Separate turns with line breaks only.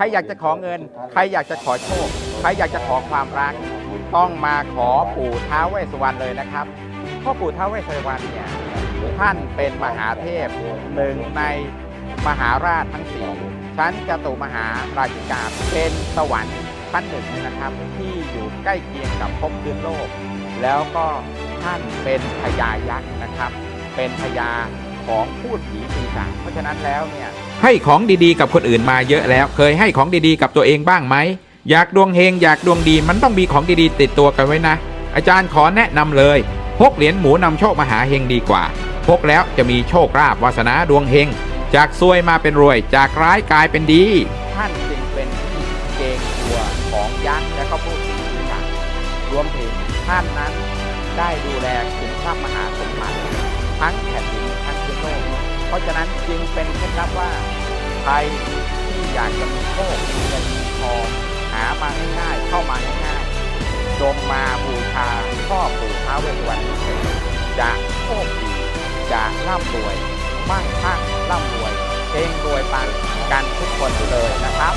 รอยากจะขอเงิน ใครอยากจะขอโชค ใครอยากจะขอความรัก ต้องมาขอปู่ท้าวเวสสวรรณเลยนะครับพ่อปู่ท้าวเวสสวรรณเนี่ยท่านเป็นมหาเทพหนึ่งในมหาราชทั้งสี่ชั้นจตุมหาราชิกาเป็นสวรรค์ชั้นหนึ่งนะครับ ที่อยู่ใกล้เคียงกับภพพื้นโลก แล้วก็ท่านเป็นพญายักษ์นะครับ เป็นพญา ของพูดผีปีศาจเพราะฉะนั้นแล้วเนี่ยให้ของดีๆ กับคนอื่นมาเยอะแล้ว เคยให้ของดีๆ กับตัวเองบ้างไหมอยากดวงเฮงอยากดวงดีมันต้องมีของดีๆ ติดตัวกันไว้นะ อาจารย์ขอแนะนำเลยพกเหรียญหมูนำโชคมาหาเฮงดีกว่าพกแล้วจะมีโชคลาภวาสนาดวงเฮงจากซวยมาเป็นรวย จากร้ายกลายเป็นดี ท่านจึงเป็นที่เกรงกลัวของยักษ์และก็ผู้ผีปีศาจรวมถึงท่านนั้นได้ดูแลถึงพระมหาสมบัติะฉะนั้นจึงเป็นเคล็ดลับว่าใครที่อยากจะมีโชคมีเงินมีทองหามาง่ายๆเข้ามาง่ายๆจงมาบูชาพ่อปู่ท้าวเวสสวรรณนี้เถิดจะโชคดีจะร่ำรวยมั่งคั่งร่ำรวยเฮงรวยปังกันทุกคนเลยนะครับ